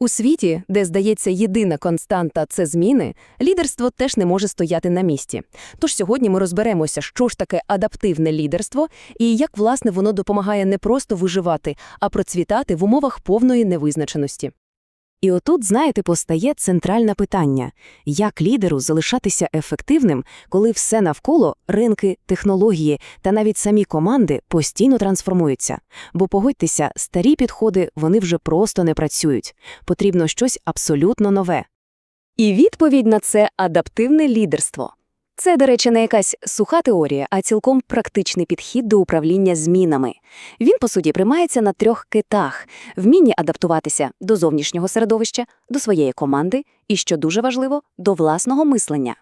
У світі, де, здається, єдина константа це зміни, лідерство теж не може стояти на місці. Тож сьогодні ми розберемося, що ж таке адаптивне лідерство і як, власне, воно допомагає не просто виживати, а процвітати в умовах повної невизначеності. І отут, знаєте, постає центральне питання – як лідеру залишатися ефективним, коли все навколо – ринки, технології та навіть самі команди постійно трансформуються. Бо, погодьтеся, старі підходи, вони вже просто не працюють. Потрібно щось абсолютно нове. І відповідь на це – адаптивне лідерство. Це, до речі, не якась суха теорія, а цілком практичний підхід до управління змінами. Він, по суті, приймається на трьох китах – вмінні адаптуватися до зовнішнього середовища, до своєї команди і, що дуже важливо, до власного мислення.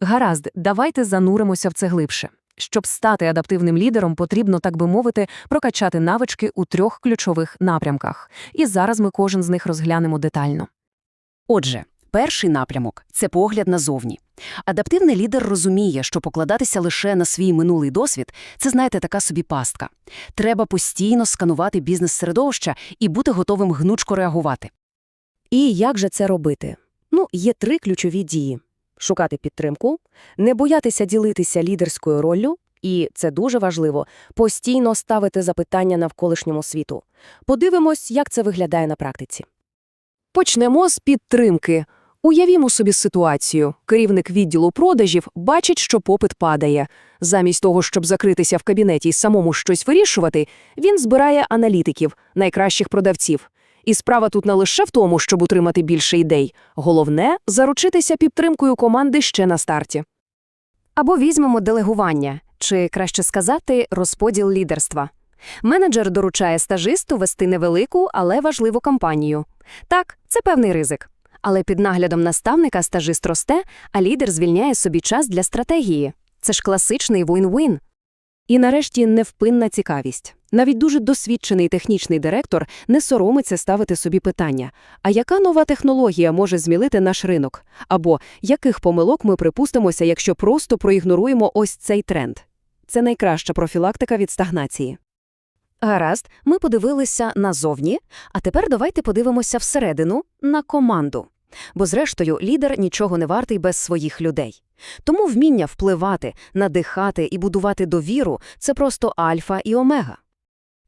Гаразд, давайте зануримося в це глибше. Щоб стати адаптивним лідером, потрібно, так би мовити, прокачати навички у трьох ключових напрямках. І зараз ми кожен з них розглянемо детально. Отже, перший напрямок – це погляд назовні. Адаптивний лідер розуміє, що покладатися лише на свій минулий досвід – це, знаєте, така собі пастка. Треба постійно сканувати бізнес-середовища і бути готовим гнучко реагувати. І як же це робити? Ну, є три ключові дії. Шукати підтримку, не боятися ділитися лідерською роллю, і, це дуже важливо, постійно ставити запитання навколишньому світу. Подивимось, як це виглядає на практиці. Почнемо з підтримки. Уявімо собі ситуацію. Керівник відділу продажів бачить, що попит падає. Замість того, щоб закритися в кабінеті і самому щось вирішувати, він збирає аналітиків, найкращих продавців. І справа тут не лише в тому, щоб утримати більше ідей. Головне – заручитися підтримкою команди ще на старті. Або візьмемо делегування, чи, краще сказати, розподіл лідерства. Менеджер доручає стажисту вести невелику, але важливу кампанію. Так, це певний ризик. Але під наглядом наставника стажист росте, а лідер звільняє собі час для стратегії. Це ж класичний win-win. І нарешті невпинна цікавість. Навіть дуже досвідчений технічний директор не соромиться ставити собі питання, а яка нова технологія може змілити наш ринок? Або яких помилок ми припустимося, якщо просто проігноруємо ось цей тренд? Це найкраща профілактика від стагнації. Гаразд, ми подивилися назовні, а тепер давайте подивимося всередину, на команду. Бо, зрештою, лідер нічого не вартий без своїх людей. Тому вміння впливати, надихати і будувати довіру – це просто альфа і омега.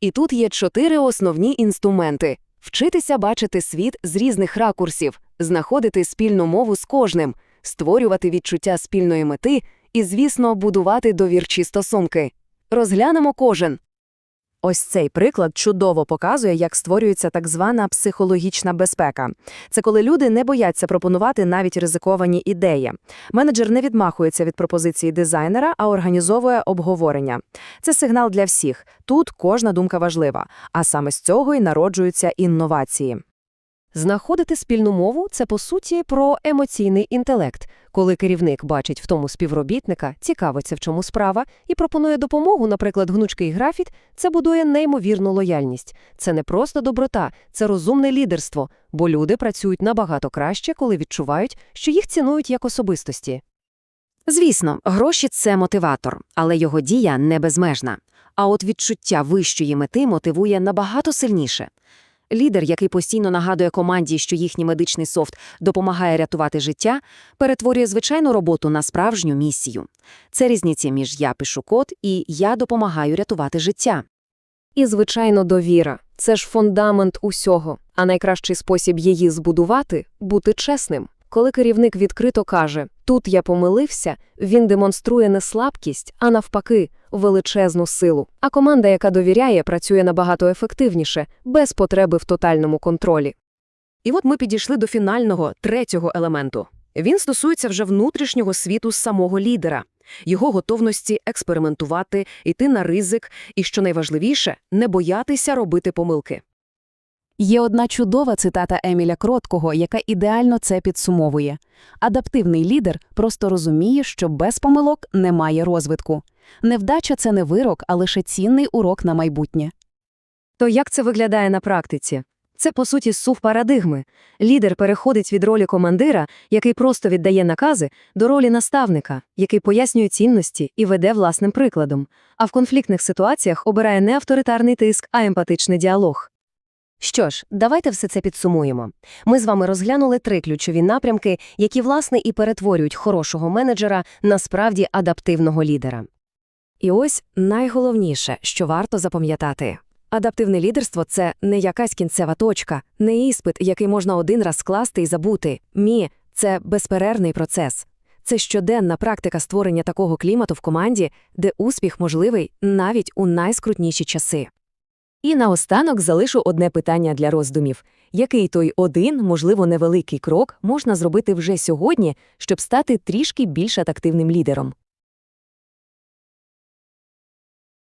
І тут є чотири основні інструменти – вчитися бачити світ з різних ракурсів, знаходити спільну мову з кожним, створювати відчуття спільної мети і, звісно, будувати довірчі стосунки. Розглянемо кожен. Ось цей приклад чудово показує, як створюється так звана психологічна безпека. Це коли люди не бояться пропонувати навіть ризиковані ідеї. Менеджер не відмахується від пропозиції дизайнера, а організовує обговорення. Це сигнал для всіх. Тут кожна думка важлива, а саме з цього й народжуються інновації. Знаходити спільну мову це по суті про емоційний інтелект, коли керівник бачить в тому співробітника, цікавиться, в чому справа, і пропонує допомогу, наприклад, гнучкий графіт, це будує неймовірну лояльність. Це не просто доброта, це розумне лідерство, бо люди працюють набагато краще, коли відчувають, що їх цінують як особистості. Звісно, гроші це мотиватор, але його дія не безмежна. А от відчуття вищої мети мотивує набагато сильніше. Лідер, який постійно нагадує команді, що їхній медичний софт допомагає рятувати життя, перетворює звичайну роботу на справжню місію. Це різниця між «я пишу код» і «я допомагаю рятувати життя». І, звичайно, довіра – це ж фундамент усього, а найкращий спосіб її збудувати – бути чесним. Коли керівник відкрито каже «тут я помилився», він демонструє не слабкість, а навпаки – величезну силу. А команда, яка довіряє, працює набагато ефективніше, без потреби в тотальному контролі. І от ми підійшли до фінального, третього елементу. Він стосується вже внутрішнього світу самого лідера, його готовності експериментувати, йти на ризик і, що найважливіше, не боятися робити помилки. Є одна чудова цитата Еміля Кроткого, яка ідеально це підсумовує. Адаптивний лідер просто розуміє, що без помилок немає розвитку. Невдача – це не вирок, а лише цінний урок на майбутнє. То як це виглядає на практиці? Це, по суті, сув парадигми. Лідер переходить від ролі командира, який просто віддає накази, до ролі наставника, який пояснює цінності і веде власним прикладом. А в конфліктних ситуаціях обирає не авторитарний тиск, а емпатичний діалог. Що ж, давайте все це підсумуємо. Ми з вами розглянули три ключові напрямки, які, власне, і перетворюють хорошого менеджера на справді адаптивного лідера. І ось найголовніше, що варто запам'ятати. Адаптивне лідерство – це не якась кінцева точка, не іспит, який можна один раз скласти і забути. Мі – це безперервний процес. Це щоденна практика створення такого клімату в команді, де успіх можливий навіть у найскрутніші часи. І наостанок залишу одне питання для роздумів. Який той один, можливо, невеликий крок можна зробити вже сьогодні, щоб стати трішки більш атактивним лідером?